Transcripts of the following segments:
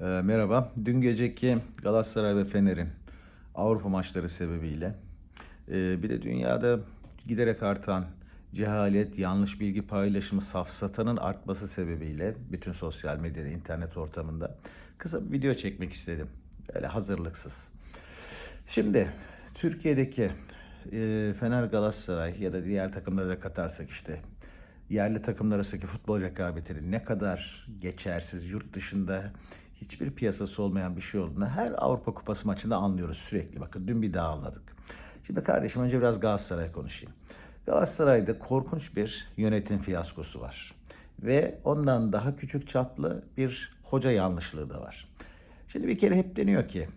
Ee, merhaba. Dün geceki Galatasaray ve Fener'in Avrupa maçları sebebiyle e, bir de dünyada giderek artan cehalet, yanlış bilgi paylaşımı, safsatanın artması sebebiyle bütün sosyal medyada, internet ortamında kısa bir video çekmek istedim. Böyle hazırlıksız. Şimdi Türkiye'deki e, Fener Galatasaray ya da diğer takımları da katarsak işte yerli takımlar arasındaki futbol rekabetinin ne kadar geçersiz, yurt dışında hiçbir piyasası olmayan bir şey olduğunu her Avrupa Kupası maçında anlıyoruz sürekli. Bakın dün bir daha anladık. Şimdi kardeşim önce biraz Galatasaray konuşayım. Galatasaray'da korkunç bir yönetim fiyaskosu var. Ve ondan daha küçük çaplı bir hoca yanlışlığı da var. Şimdi bir kere hep deniyor ki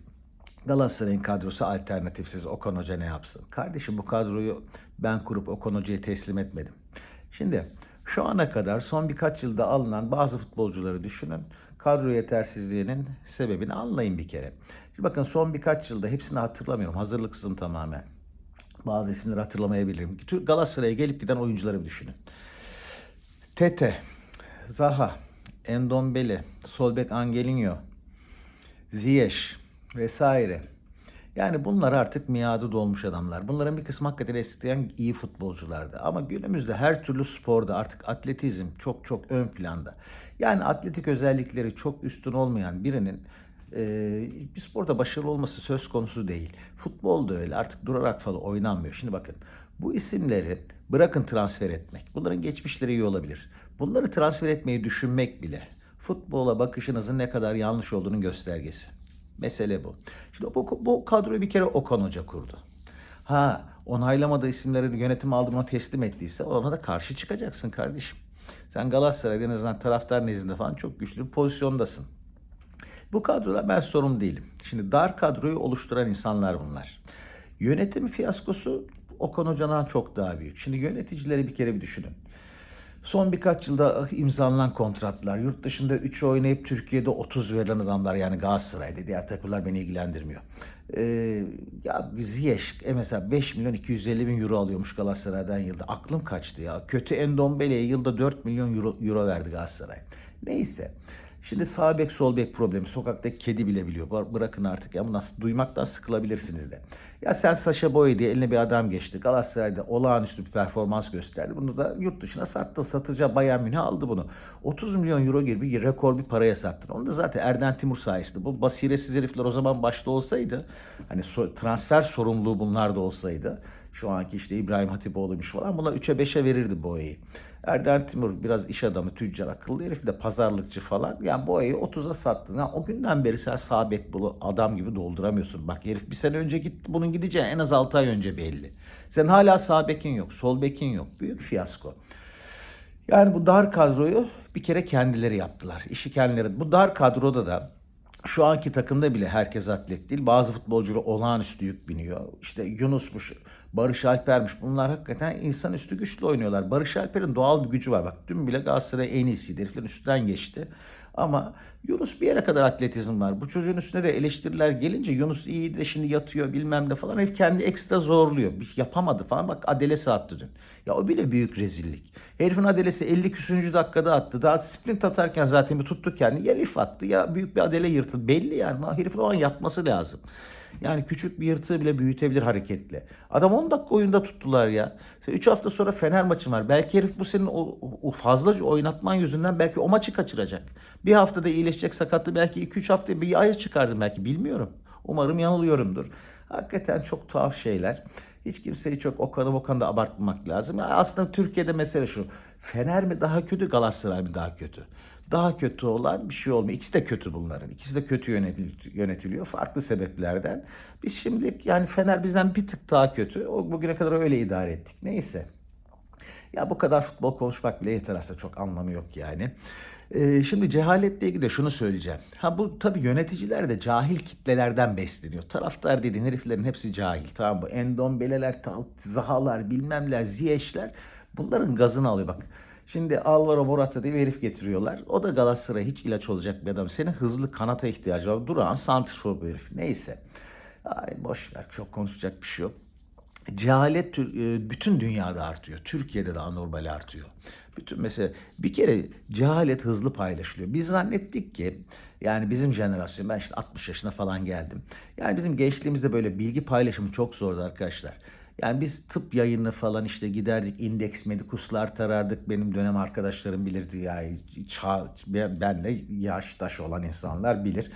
Galatasaray'ın kadrosu alternatifsiz. Okan Hoca ne yapsın? Kardeşim bu kadroyu ben kurup Okan Hoca'ya teslim etmedim. Şimdi şu ana kadar son birkaç yılda alınan bazı futbolcuları düşünün. Kadro yetersizliğinin sebebini anlayın bir kere. Şimdi bakın son birkaç yılda hepsini hatırlamıyorum. Hazırlıksızım tamamen. Bazı isimleri hatırlamayabilirim. Galatasaray'a gelip giden oyuncuları bir düşünün. Tete, Zaha, Endombele, Solbek Angelinho, Ziyech vesaire. Yani bunlar artık miadı dolmuş adamlar. Bunların bir kısmı hakikaten eskiden iyi futbolculardı. Ama günümüzde her türlü sporda artık atletizm çok çok ön planda. Yani atletik özellikleri çok üstün olmayan birinin e, bir sporda başarılı olması söz konusu değil. Futbol da öyle artık durarak falan oynanmıyor. Şimdi bakın bu isimleri bırakın transfer etmek. Bunların geçmişleri iyi olabilir. Bunları transfer etmeyi düşünmek bile futbola bakışınızın ne kadar yanlış olduğunun göstergesi. Mesele bu. Şimdi bu, bu kadroyu bir kere Okan Hoca kurdu. Ha onaylamadığı isimleri yönetim aldığına teslim ettiyse ona da karşı çıkacaksın kardeşim. Sen Galatasaray'da en azından taraftar nezdinde falan çok güçlü bir pozisyondasın. Bu kadroda ben sorumlu değilim. Şimdi dar kadroyu oluşturan insanlar bunlar. Yönetim fiyaskosu Okan Hoca'dan çok daha büyük. Şimdi yöneticileri bir kere bir düşünün. Son birkaç yılda imzalanan kontratlar, yurt dışında 3 oynayıp Türkiye'de 30 verilen adamlar yani Galatasaray'da diğer takımlar beni ilgilendirmiyor. Ee, ya Ziyech e mesela 5 milyon 250 bin euro alıyormuş Galatasaray'dan yılda. Aklım kaçtı ya. Kötü Endombele'ye yılda 4 milyon euro, euro verdi Galatasaray. Neyse. Şimdi sağ bek sol bek problemi sokaktaki kedi bile biliyor. Bırakın artık ya bu nasıl duymaktan sıkılabilirsiniz de. Ya sen Saşa Boy diye eline bir adam geçti. Galatasaray'da olağanüstü bir performans gösterdi. Bunu da yurt dışına sattı. Satıcı Bayern Münih aldı bunu. 30 milyon euro gibi bir rekor bir paraya sattın. Onu da zaten Erden Timur sayesinde. Bu basiretsiz herifler o zaman başta olsaydı hani transfer sorumluluğu bunlar da olsaydı şu anki işte İbrahim Hatipoğlu'ymuş falan. Buna 3'e 5'e verirdi boyayı. Erden Timur biraz iş adamı, tüccar, akıllı herif de pazarlıkçı falan. Yani boyayı 30'a sattın. Yani o günden beri sen sabit bulu adam gibi dolduramıyorsun. Bak herif bir sene önce gitti. Bunun gideceği en az 6 ay önce belli. Sen hala sağ bekin yok, sol bekin yok. Büyük fiyasko. Yani bu dar kadroyu bir kere kendileri yaptılar. İşi kendileri. Bu dar kadroda da şu anki takımda bile herkes atlet değil. Bazı futbolcular olağanüstü yük biniyor. İşte Yunus'muş, Barış Alper'miş. Bunlar hakikaten insanüstü güçlü oynuyorlar. Barış Alper'in doğal bir gücü var. Bak dün bile Galatasaray en iyisiydi. Heriflerin üstünden geçti. Ama Yunus bir yere kadar atletizm var. Bu çocuğun üstüne de eleştiriler gelince Yunus iyi de şimdi yatıyor bilmem ne falan. Herif kendi ekstra zorluyor. Bir yapamadı falan. Bak Adelesi attı dün. Ya o bile büyük rezillik. Herifin Adelesi 50 küsüncü dakikada attı. Daha sprint atarken zaten bir tuttu kendini. Ya herif attı ya büyük bir Adele yırtıldı. Belli yani. Herifin o an yatması lazım. Yani küçük bir yırtığı bile büyütebilir hareketle. Adam 10 dakika oyunda tuttular ya. 3 hafta sonra Fener maçı var. Belki herif bu senin o, o fazlaca oynatman yüzünden belki o maçı kaçıracak. Bir haftada iyileşecek sakatlı belki 2-3 hafta bir ay çıkardım belki bilmiyorum. Umarım yanılıyorumdur. Hakikaten çok tuhaf şeyler. Hiç kimseyi çok Okan'ı Okan'ı da abartmamak lazım. Aslında Türkiye'de mesele şu. Fener mi daha kötü Galatasaray mı daha kötü? Daha kötü olan bir şey olmuyor. İkisi de kötü bunların. İkisi de kötü yönetiliyor farklı sebeplerden. Biz şimdilik yani Fener bizden bir tık daha kötü. O bugüne kadar öyle idare ettik. Neyse. Ya bu kadar futbol konuşmak bile yeter aslında çok anlamı yok yani. Ee, şimdi cehaletle ilgili de şunu söyleyeceğim. Ha bu tabii yöneticiler de cahil kitlelerden besleniyor. Taraftar dediğin heriflerin hepsi cahil. Tamam mı? Endombeleler, zahalar, bilmemler, ziyeşler bunların gazını alıyor bak. Şimdi Alvaro Morata diye bir herif getiriyorlar. O da Galatasaray'a hiç ilaç olacak bir adam. Senin hızlı kanata ihtiyacı var. Duran santrfor bir herif. Neyse. Ay boş ver. Çok konuşacak bir şey yok. Cehalet e, bütün dünyada artıyor. Türkiye'de de anormal artıyor. Bütün mesela bir kere cehalet hızlı paylaşılıyor. Biz zannettik ki yani bizim jenerasyon ben işte 60 yaşına falan geldim. Yani bizim gençliğimizde böyle bilgi paylaşımı çok zordu arkadaşlar. Yani biz tıp yayını falan işte giderdik indeks medikuslar tarardık. Benim dönem arkadaşlarım bilirdi ya çağ, ben- benle yaştaş olan insanlar bilir.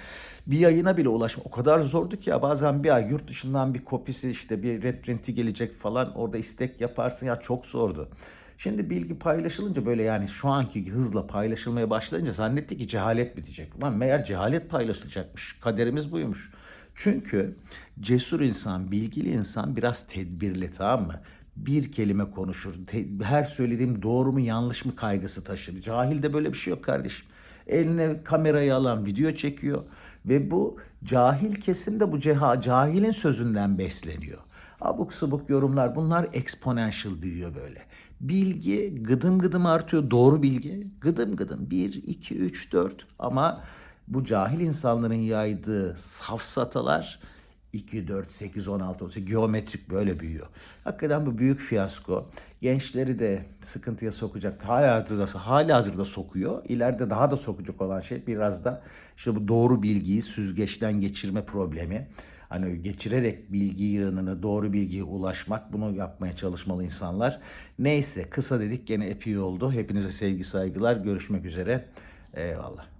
Bir yayına bile ulaşmak o kadar zordu ki ya bazen bir ay yurt dışından bir kopisi işte bir reprinti gelecek falan orada istek yaparsın ya çok zordu. Şimdi bilgi paylaşılınca böyle yani şu anki hızla paylaşılmaya başlayınca zannetti ki cehalet bitecek. Ulan meğer cehalet paylaşılacakmış. Kaderimiz buymuş. Çünkü cesur insan, bilgili insan biraz tedbirli tamam mı? Bir kelime konuşur. Her söylediğim doğru mu yanlış mı kaygısı taşır. Cahilde böyle bir şey yok kardeşim. Eline kamerayı alan video çekiyor ve bu cahil kesim de bu ceha, cahilin sözünden besleniyor. Abuk subuk yorumlar bunlar exponential büyüyor böyle. Bilgi gıdım gıdım artıyor. Doğru bilgi gıdım gıdım. 1, 2, 3, 4 ama bu cahil insanların yaydığı safsatalar 2, 4, 8, 16, 18 geometrik böyle büyüyor. Hakikaten bu büyük fiyasko. Gençleri de sıkıntıya sokacak. Hala hazırda, hala hazırda sokuyor. İleride daha da sokacak olan şey biraz da işte bu doğru bilgiyi süzgeçten geçirme problemi. Hani geçirerek bilgi yığınını, doğru bilgiye ulaşmak bunu yapmaya çalışmalı insanlar. Neyse kısa dedik gene epey oldu. Hepinize sevgi saygılar. Görüşmek üzere. Eyvallah.